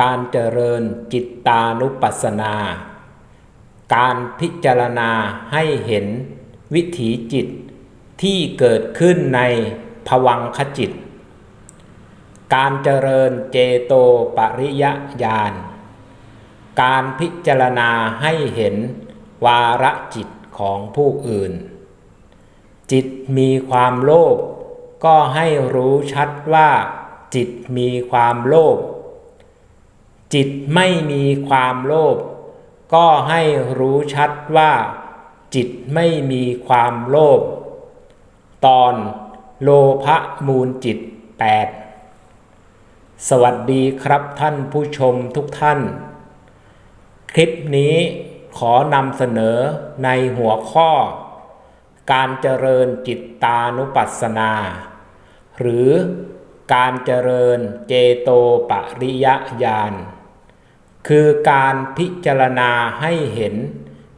การเจริญจิตตานุปัสสนา การพิจารณาให้เห็นวิถีจิตที่เกิดขึ้นในภวังคจิต การเจริญเจโตปริยญาณ การพิจารณาให้เห็นวาระจิตของผู้อื่น จิตมีความโลภก็ให้รู้ชัดว่าจิตมีความโลภ จิตไม่มีความโลภก็ให้รู้ชัดว่า จิตไม่มีความโลภตอนโลภะมูลจิต 8 สวัสดีครับท่านผู้ชมทุกท่าน คลิปนี้ขอนำเสนอในหัวข้อ การเจริญจิตตานุปัสสนา หรือการเจริญเจโตปริยญาณ คือการพิจารณาให้เห็น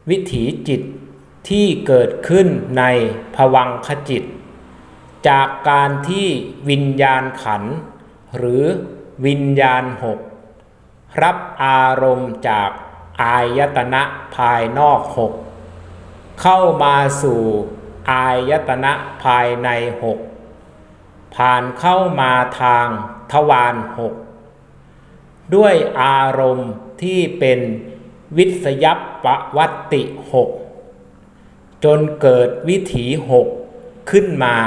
วิถีจิตที่เกิดขึ้นในภวังคจิต จากการที่วิญญาณขัน หรือวิญญาณหกรับอารมณ์จากอายตนะภายนอกหกเข้ามาสู่อายตนะภายในหกผ่านเข้ามาทางทวารหก ด้วยอารมณ์ที่เป็นวิสยัปปวัตติหกจนเกิดวิถีหกขึ้นมา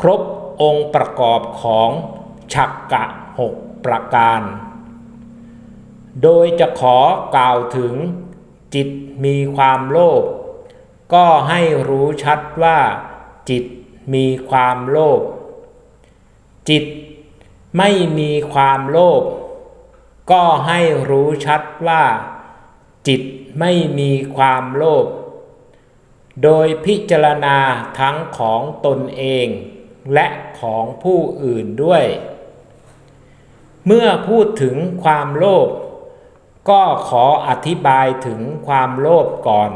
ครบองค์ประกอบของฉักกะหกประการ โดยจะขอกล่าวถึงจิตมีความโลภก็ให้รู้ชัดว่าจิตมีความโลภจิตไม่มีความโลภ ก็ให้รู้ชัดว่า จิตไม่มีความโลภ โดยพิจารณาทั้งของตนเอง และของผู้อื่นด้วย เมื่อพูดถึงความโลภก็ขออธิบายถึงความโลภก่อน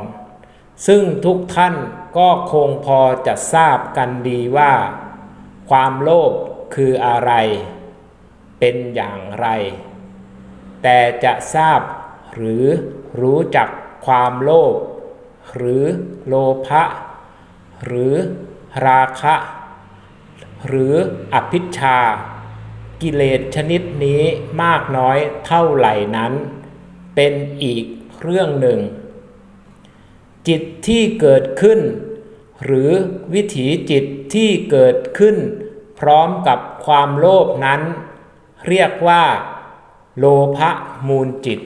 ซึ่งทุกท่านก็คงพอจะทราบกันดีว่า ความโลภคืออะไร เป็นอย่างไร แต่จะทราบหรือรู้จักความโลภหรือโลภะหรือราคะ หรืออภิชา กิเลสชนิดนี้มากน้อยเท่าไหร่นั้น เป็นอีกเรื่องหนึ่ง จิตที่เกิดขึ้น หรือวิถีจิตที่เกิดขึ้น พร้อมกับความโลภนั้น เรียกว่า โลภะมูลจิต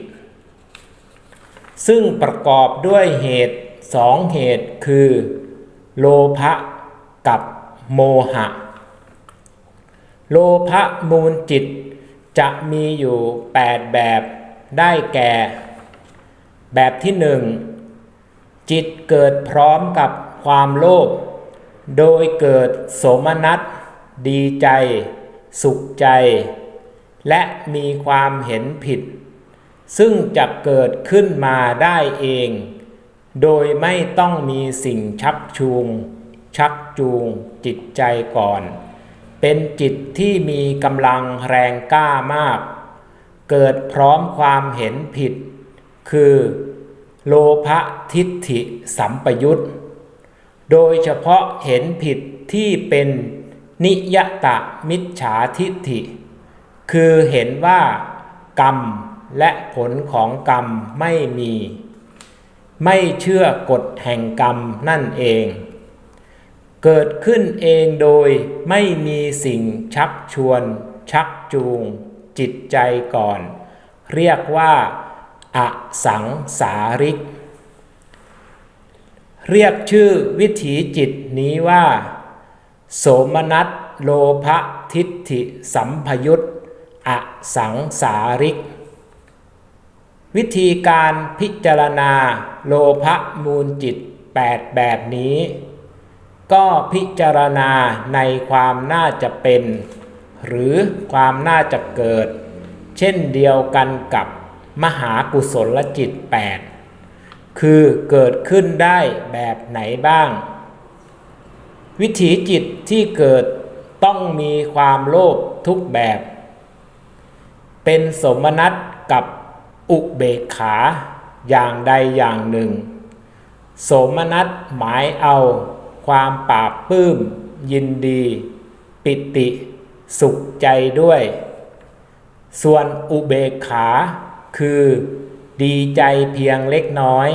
ซึ่งประกอบด้วยเหตุสองเหตุคือ โลภะกับโมหะ โลภะมูลจิตจะมีอยู่ 8 แบบได้แก่ แบบที่หนึ่งจิตเกิดพร้อมกับความโลภโดยเกิดโสมนัส ดีใจ สุขใจ และมีความเห็นผิด ซึ่งจะเกิดขึ้นมาได้เอง โดยไม่ต้องมีสิ่งชักชูง ชักจูง จิตใจก่อน เป็นจิตที่มีกำลังแรงกล้ามาก เกิดพร้อมความเห็นผิด คือ โลภะทิฏฐิสัมปยุตโดยเฉพาะเห็นผิดที่เป็นนิยตะมิจฉาทิฏฐิ คือเห็นว่ากรรมและผลของกรรมไม่มี ไม่เชื่อกฎแห่งกรรมนั่นเอง เกิดขึ้นเองโดยไม่มีสิ่งชักชวน ชักจูง จิตใจก่อน เรียกว่าอสังสาริก เรียกชื่อวิถีจิตนี้ว่า โสมนัสโลภทิฏฐิสัมพยุต อสังสาริก วิธีการพิจารณาโลภมูลจิต 8 แบบนี้ ก็พิจารณาในความน่าจะเป็น หรือความน่าจะเกิด เช่นเดียวกันกับมหากุศลจิต 8 คือเกิดขึ้นได้แบบไหนบ้าง วิถีจิตที่เกิดต้องมีความโลภทุกแบบ เป็นสมนัตกับอุเบกขาอย่างใดอย่างหนึ่ง สมนัสหมายเอา ความปราบปลื้ม ยินดี ปิติ สุขใจด้วย ส่วนอุเบกขา คือ ดีใจเพียงเล็กน้อย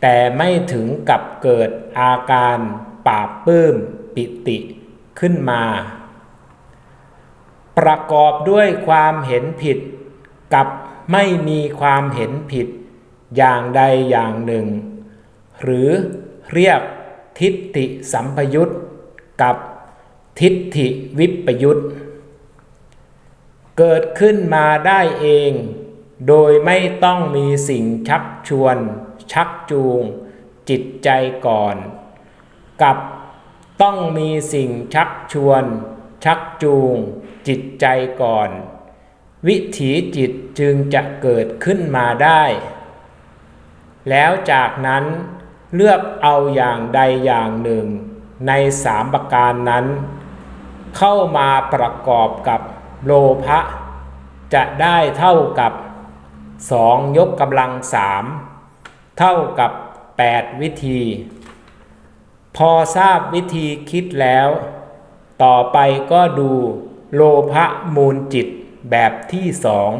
แต่ไม่ถึงกับเกิดอาการปราบปลื้ม ปิติขึ้นมา ประกอบด้วยความเห็นผิด กับไม่มีความเห็นผิด อย่างใดอย่างหนึ่ง หรือเรียกทิฏฐิสัมปยุตกับทิฏฐิวิปยุตเกิดขึ้นมาได้เอง โดยไม่ต้องมีสิ่งชักชวน ชักจูง จิตใจก่อน กับต้องมีสิ่งชักชวน ชักจูง จิตใจก่อน วิถีจิตจึงจะเกิดขึ้นมาได้ แล้วจากนั้นเลือกเอาอย่างใดอย่างหนึ่ง ในสามประการนั้น เข้ามาประกอบกับโลภะจะได้เท่ากับสองยกกำลังสามเท่ากับ 8 วิธี พอทราบวิธีคิดแล้ว ต่อไปก็ดูโลภะมูลจิตแบบที่สอง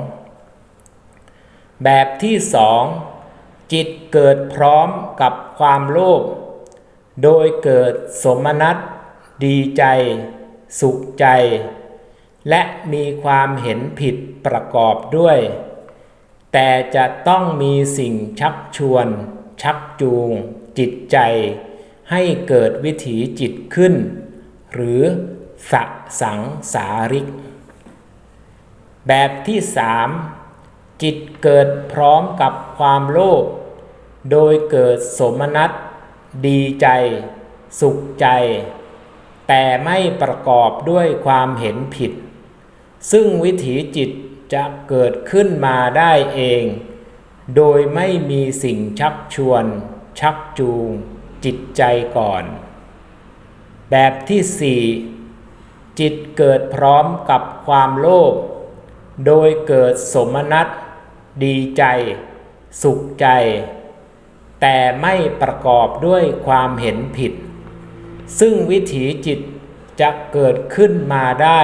แบบที่สองจิตเกิดพร้อมกับความโลภ โดยเกิดสมนัตดีใจ สุขใจ และมีความเห็นผิดประกอบด้วย แต่จะต้องมีสิ่งชักชวน ชักจูง จิตใจ ให้เกิดวิถีจิตขึ้น หรือ สะสังสาริก แบบที่สามจิตเกิดพร้อมกับความโลภโดยเกิดสมนัตดีใจ สุขใจ แต่ไม่ประกอบด้วยความเห็นผิด ซึ่งวิถีจิตจะเกิดขึ้นมาได้เอง โดยไม่มีสิ่งชักชวน ชักจูง จิตใจก่อน แบบที่สี่ จิตเกิดพร้อมกับความโลภโดยเกิดสมนัตดีใจ สุขใจ แต่ไม่ประกอบด้วยความเห็นผิด ซึ่งวิถีจิตจะเกิดขึ้นมาได้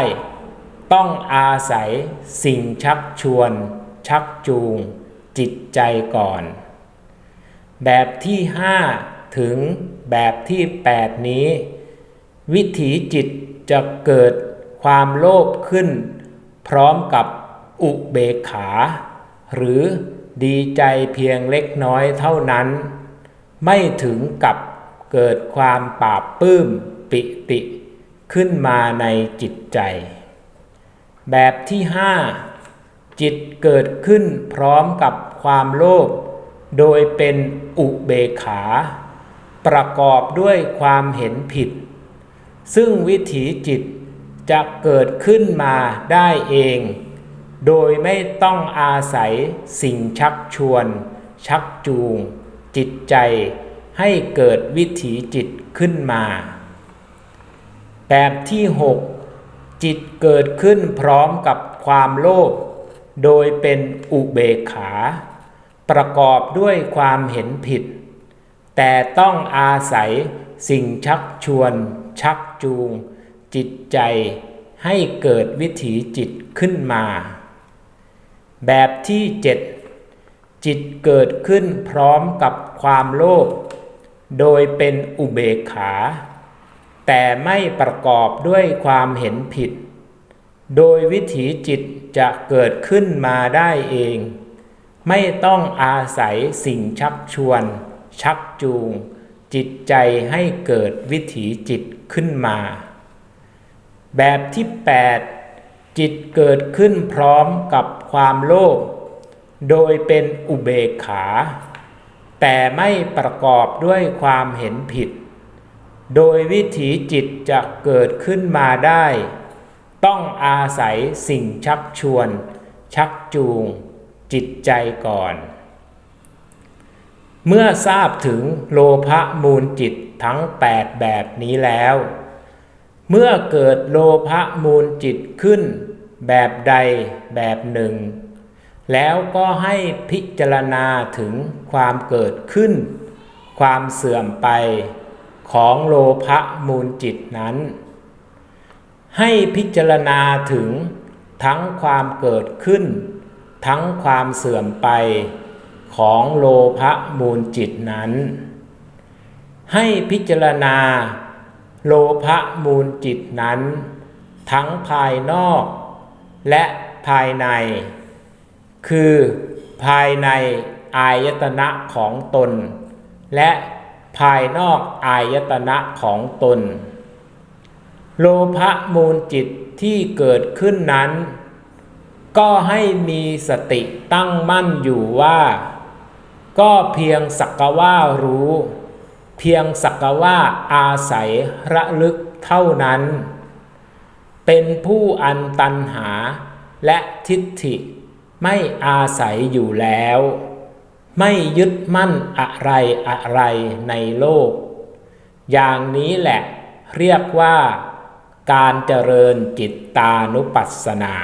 ต้องอาศัยสิ่งชักชวน ชักจูง จิตใจก่อน แบบที่ห้าถึงแบบที่แปดนี้ วิถีจิต จะเกิดความโลภขึ้น พร้อมกับอุเบกขา หรือดีใจเพียงเล็กน้อยเท่านั้น ไม่ถึงกับเกิดความปราบปลื้มปิติขึ้นมาในจิตใจ แบบที่ห้าจิตเกิดขึ้นพร้อมกับความโลภโดยเป็นอุเบกขา ประกอบด้วยความเห็นผิด ซึ่งวิถีจิตจะเกิดขึ้นมาได้เอง โดยไม่ต้องอาศัยสิ่งชักชวน ชักจูง จิตใจ ให้เกิดวิถีจิตขึ้นมา แบบที่ 6 จิตเกิดขึ้นพร้อมกับความโลภโดยเป็นอุเบกขา ประกอบด้วยความเห็นผิด แต่ต้องอาศัยสิ่งชักชวน ชักจูง จิตใจให้เกิดวิถีจิตขึ้นมา แบบที่ 7 จิตเกิดขึ้นพร้อมกับความโลภโดยเป็นอุเบกขา แต่ไม่ประกอบด้วยความเห็นผิด โดยวิถีจิตจะเกิดขึ้นมาได้เอง ไม่ต้องอาศัยสิ่งชักชวน ชักจูง จิตใจให้เกิดวิถีจิต ขึ้นมา แบบที่ 8 จิตเกิดขึ้นพร้อมกับความโลภโดยเป็นอุเบกขา แต่ไม่ประกอบด้วยความเห็นผิด โดยวิถีจิตจะเกิดขึ้นมาได้ ต้องอาศัยสิ่งชักชวน ชักจูง จิตใจก่อน เมื่อทราบถึงโลภะมูลจิต ทั้ง 8 แบบนี้แล้ว เมื่อเกิดโลภะมูลจิตขึ้น แบบใดแบบหนึ่ง แล้วก็ให้พิจารณาถึงความเกิดขึ้น ความเสื่อมไปของโลภะมูลจิตนั้น ให้พิจารณาถึงทั้งความเกิดขึ้น ทั้งความเสื่อมไปของโลภะมูลจิตนั้น ให้พิจารณา โลภะมูลจิตนั้น ทั้งภายนอก และภายใน คือภายในอายตนะของตน และภายนอกอายตนะของตน โลภะมูลจิตที่เกิดขึ้นนั้น ก็ให้มีสติตั้งมั่นอยู่ว่า ก็เพียงสักกว่ารู้ เพียงสักว่าอาศัยระลึกเท่านั้น เป็นผู้อันตันหาและทิฏฐิไม่อาศัยอยู่แล้ว ไม่ยึดมั่นอะไรอะไรในโลก อย่างนี้แหละเรียกว่าการเจริญจิตตานุปัสสนา